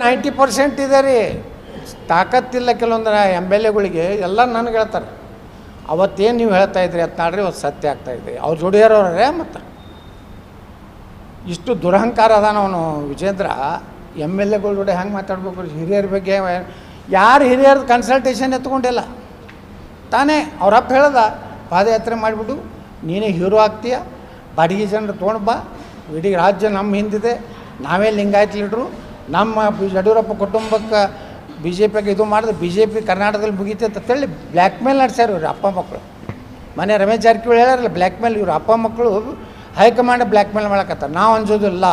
Ninety percent ಇದೆ ರೀ. ತಾಕತ್ತಿಲ್ಲ ಕೆಲವೊಂದು ಎಂ ಎಲ್ ಎಗಳಿಗೆ ಎಲ್ಲ ನನಗೆ ಹೇಳ್ತಾರೆ. ಅವತ್ತೇನು ನೀವು ಹೇಳ್ತಾ ಇದ್ರಿ ಅಂತ ನಾಡ್ರಿ ಅವತ್ತು ಸತ್ಯ ಆಗ್ತಾ ಇದೆ. ಅವ್ರು ದುಡಿಯೋರವ್ರೆ ಮತ್ತು. ಇಷ್ಟು ದುರಹಂಕಾರ ಅದಾನ ಅವನು ವಿಜೇಂದ್ರ ಎಂ ಎಲ್ ಎಗಳ ಜೋಡಿ ಹೆಂಗೆ ಮಾತಾಡ್ಬೇಕು ಹಿರಿಯರ ಬಗ್ಗೆ ಯಾರು ಹಿರಿಯರ್ದು ಕನ್ಸಲ್ಟೇಷನ್ ಎತ್ಕೊಂಡಿಲ್ಲ. ತಾನೇ ಅವ್ರಪ್ಪ ಹೇಳ್ದ, ಪಾದಯಾತ್ರೆ ಮಾಡಿಬಿಡು, ನೀನೇ ಹೀರೋ ಆಗ್ತೀಯ, ಬಾಡಿಗೆ ಜನರು ತೊಗೊಂಡು ಬಾ, ಇಡೀ ರಾಜ್ಯ ನಮ್ಮ ಹಿಂದಿದೆ, ನಾವೇ ಲಿಂಗಾಯತ್ ಲೀಡ್ರು ನಮ್ಮ ಯಡಿಯೂರಪ್ಪ ಕುಟುಂಬಕ್ಕೆ ಬಿ ಜೆ ಪಿಗೆ ಇದು ಮಾಡಿದ್ರೆ ಬಿ ಜೆ ಪಿ ಕರ್ನಾಟಕದಲ್ಲಿ ಮುಗೀತೆ ಅಂತ ಹೇಳಿ ಬ್ಲ್ಯಾಕ್ ಮೇಲ್ ನಡೆಸ್ಯಾರ ಇವ್ರು ಅಪ್ಪ ಮಕ್ಕಳು ಮನೆ ರಮೇಶ್ ಜಾರಕಿಹೊಳಿ ಹೇಳಾರಲ್ಲ ಬ್ಲ್ಯಾಕ್ ಮೇಲ್ ಇವ್ರ ಅಪ್ಪ ಮಕ್ಕಳು ಹೈಕಮಾಂಡ್ ಬ್ಲ್ಯಾಕ್ ಮೇಲ್ ಮಾಡಕತ್ತಾರ ನಾವು ಅಂಜೋದಿಲ್ಲ.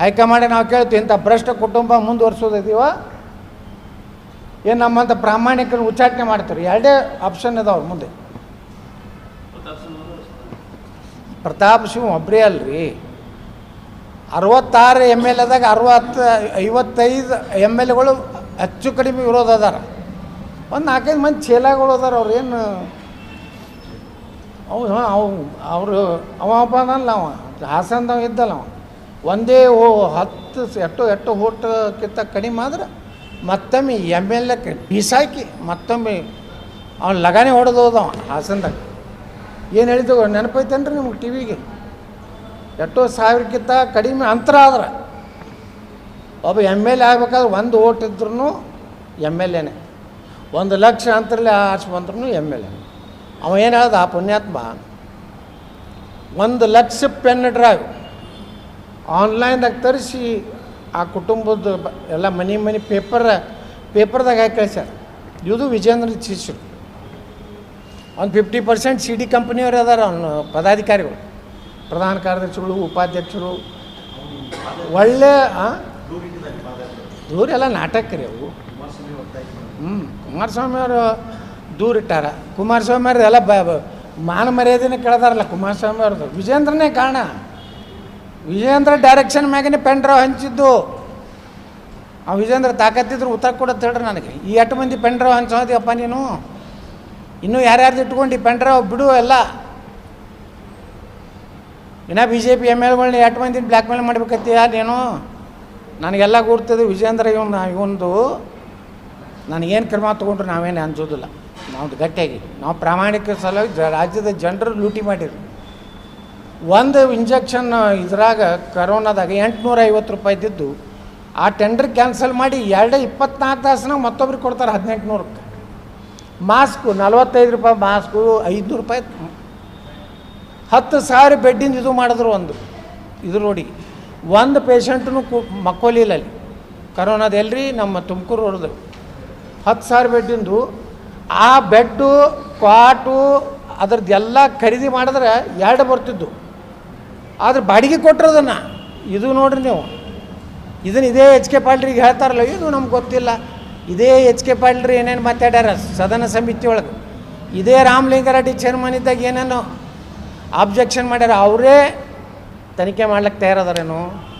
ಹೈಕಮಾಂಡ್ ನಾವು ಕೇಳ್ತೀವಿ, ಇಂಥ ಭ್ರಷ್ಟ ಕುಟುಂಬ ಮುಂದುವರ್ಸೋದಿದೀವ. ಏನು ನಮ್ಮಂಥ ಪ್ರಾಮಾಣಿಕರು ಉಚ್ಚಾಟನೆ ಮಾಡ್ತಾರೆ. ಎರಡೇ ಆಪ್ಷನ್ ಇದಾವೆ ಮುಂದೆ. ಪ್ರತಾಪ್ ಸಿಂಹ ಒಬ್ಬರೇ ಅಲ್ರಿ. ಅರವತ್ತಾರು ಎಂ ಎಲ್ ಎದಾಗ ಅರವತ್ತು, ಐವತ್ತೈದು ಎಂ ಎಲ್ ಎಗಳು ಹೆಚ್ಚು ಕಡಿಮೆ ವಿರೋಧ ಅದಾರ. ಒಂದು ನಾಲ್ಕೈದು ಮಂದಿ ಚೇಲಾಗಳು ಅದಾರ ಅವ್ರು ಏನು ಅವು ಹಾಂ, ಅವು ಅವರು ಅವಪ್ಪ ಅನ್ನಲ್ಲ ಅವ. ಹಾಸನದವ ಇದ್ದಲ್ಲ ಅವ. ಒಂದೇ ಓ ಹತ್ತು ಎಟ್ಟು ಎಟ್ಟು ಓಟ್ಕಿಂತ ಕಡಿಮೆ ಆದ್ರೆ ಮತ್ತೊಮ್ಮೆ ಎಂ ಎಲ್ ಎ ಬೀಸಾಕಿ ಮತ್ತೊಮ್ಮೆ ಅವ್ನು ಲಗಾನೆ ಹೊಡೆದೋದವ ಹಾಸನದಾಗ. ಏನು ಹೇಳಿದ್ದು ನೆನಪೈತೇನ್ರಿ ನಿಮ್ಗೆ ಟಿ ವಿಗೆ ಎಷ್ಟೋ ಸಾವಿರಕ್ಕಿಂತ ಕಡಿಮೆ ಅಂತರ ಆದ್ರೆ. ಒಬ್ಬ ಎಂ ಎಲ್ ಎ ಆಗ್ಬೇಕಾದ್ರೆ ಒಂದು ಓಟ್ ಇದ್ರೂ ಎಂ ಎಲ್ ಎನೇ ಒಂದು ಲಕ್ಷ ಅಂತರಲ್ಲಿ ಆರ್ಸಿ ಬಂದ್ರೂ ಎಂ ಎಲ್ ಎ ಅವ ಏನು ಹೇಳ್ದ, ಆ ಪುಣ್ಯಾತ್ಮ, ಒಂದು ಲಕ್ಷ ಪೆನ್ ಡ್ರೈವ್ ಆನ್ಲೈನ್ದಾಗ ತರಿಸಿ ಆ ಕುಟುಂಬದ ಎಲ್ಲ ಮನೆ ಮನೆ ಪೇಪರ್, ಪೇಪರ್ದಾಗ ಹಾಕಿ ಕಳಿಸ್ಯಾರ. ಇದು ವಿಜೇಂದ್ರ ಶಿಷ್ಯರು ಒಂದು ಫಿಫ್ಟಿ ಪರ್ಸೆಂಟ್ ಸಿ ಡಿ ಕಂಪ್ನಿಯವ್ರು ಅದಾರ ಅವನು ಪದಾಧಿಕಾರಿಗಳು. ಪ್ರಧಾನ ಕಾರ್ಯದರ್ಶಿಗಳು, ಉಪಾಧ್ಯಕ್ಷರು. ಒಳ್ಳೆ, ಆ? ದೂರ ಎಲ್ಲ ನಾಟಕ ರೀ ಅವು. ಹ್ಞೂ ಕುಮಾರಸ್ವಾಮಿ ಅವರು ದೂರ ಇಟ್ಟಾರ. ಕುಮಾರಸ್ವಾಮಿ ಅವ್ರದ್ದು ಎಲ್ಲ ಬ ಮಾನ ಮರ್ಯಾದೆನೇ ಕೇಳ್ದಾರಲ್ಲ ಕುಮಾರಸ್ವಾಮಿ ಅವ್ರದ್ದು. ವಿಜೇಂದ್ರನೇ ಕಾರಣ. ವಿಜೇಂದ್ರ ಡೈರೆಕ್ಷನ್ ಮ್ಯಾಗನೇ ಪೆನ್ ಡ್ರೈವ್ ಹಂಚಿದ್ದು. ಆ ವಿಜೇಂದ್ರ ತಾಕತ್ತಿದ್ರು ಉತ್ತರ ಕೊಡೋದು ಹೇಳ್ರಿ ನನಗೆ. ಈ ಎಟ್ಟು ಮಂದಿ ಪೆನ್ ಡ್ರೈವ್ ಹಂಚೋದಿಯಪ್ಪ ನೀನು? ಇನ್ನೂ ಯಾರ್ಯಾರ್ದು ಇಟ್ಕೊಂಡು ಪೆನ್ ಡ್ರೈವ್ ಬಿಡು ಎಲ್ಲ. ಇನ್ನ ಬಿ ಜೆ ಪಿ ಎಂ ಎಲ್ಗಳನ್ನ ಎಂಟು ಮಂದಿ ಬ್ಲ್ಯಾಕ್ ಮೇಲ್ ಮಾಡ್ಬೇಕತ್ತೀಯ ಅದೇನೋ ನನಗೆಲ್ಲ ಗುರ್ತದೆ ವಿಜೇಂದ್ರ ಇವನು ಇವೊಂದು ನನಗೇನು ಕ್ರಮ ತೊಗೊಂಡ್ರು ನಾವೇನು ಅನ್ಸೋದಿಲ್ಲ. ನಾವು ಗಟ್ಟಿಯಾಗಿ. ನಾವು ಪ್ರಾಮಾಣಿಕ ಸಲುವಾಗಿ ರಾಜ್ಯದ ಜನರು ಲೂಟಿ ಮಾಡಿರು. ಒಂದು ಇಂಜೆಕ್ಷನ್ ಇದ್ರಾಗ ಕರೋನಾದಾಗ ಎಂಟುನೂರ ಐವತ್ತು ರೂಪಾಯಿ ಇದ್ದಿದ್ದು. ಆ ಟೆಂಡರ್ ಕ್ಯಾನ್ಸಲ್ ಮಾಡಿ ಎರಡು ಇಪ್ಪತ್ನಾಲ್ಕು ತಾಸನಾಗ ಮತ್ತೊಬ್ರಿಗೆ ಕೊಡ್ತಾರೆ ಹದಿನೆಂಟು ನೂರಕ್ಕೆ ಮಾಸ್ಕು ನಲ್ವತ್ತೈದು ರೂಪಾಯಿ ಮಾಸ್ಕು ಐದುನೂರು ರೂಪಾಯಿ ಹತ್ತು ಸಾವಿರ ಬೆಡ್ಡಿಂದ ಇದು ಮಾಡಿದ್ರು ಒಂದು. ಇದು ನೋಡಿ, ಒಂದು ಪೇಷಂಟ್ನು ಕು ಮಕ್ಕೋಲಿಲ್ಲ ಅಲ್ಲಿ ಕರೋನಾದ ಎಲ್ರಿ ನಮ್ಮ ತುಮಕೂರು ಹೊಡೆದು ಹತ್ತು ಸಾವಿರ ಬೆಡ್ಡಿಂದು, ಆ ಬೆಡ್ಡು, ಕ್ವಾಟು, ಅದ್ರದ್ದು ಎಲ್ಲ ಖರೀದಿ ಮಾಡಿದ್ರೆ ಎರಡು ಬರ್ತಿದ್ದು ಆದ್ರೆ ಬಾಡಿಗೆ ಕೊಟ್ಟರು ಅದನ್ನು ಇದು ನೋಡ್ರಿ ನೀವು. ಇದನ್ನು ಇದೇ ಎಚ್ ಕೆ ಪಾಲ್ರಿಗೆ ಹೇಳ್ತಾರಲ್ಲ, ಇದು ನಮ್ಗೆ ಗೊತ್ತಿಲ್ಲ. ಇದೇ ಎಚ್ ಕೆ ಪಾಲ್ರಿ ಏನೇನು ಮಾತಾಡ್ಯಾರ ಸದನ ಸಮಿತಿ ಒಳಗೆ. ಇದೇ ರಾಮಲಿಂಗಾರೆಡ್ಡಿ ಚೇರ್ಮನ್ ಇದ್ದಾಗ ಏನೇನೋ ಆಬ್ಜೆಕ್ಷನ್ ಮಾಡ್ಯಾರ ಅವರೇ ತನಿಖೆ ಮಾಡ್ಲಿಕ್ಕೆ ತಯಾರದಾರೇನು?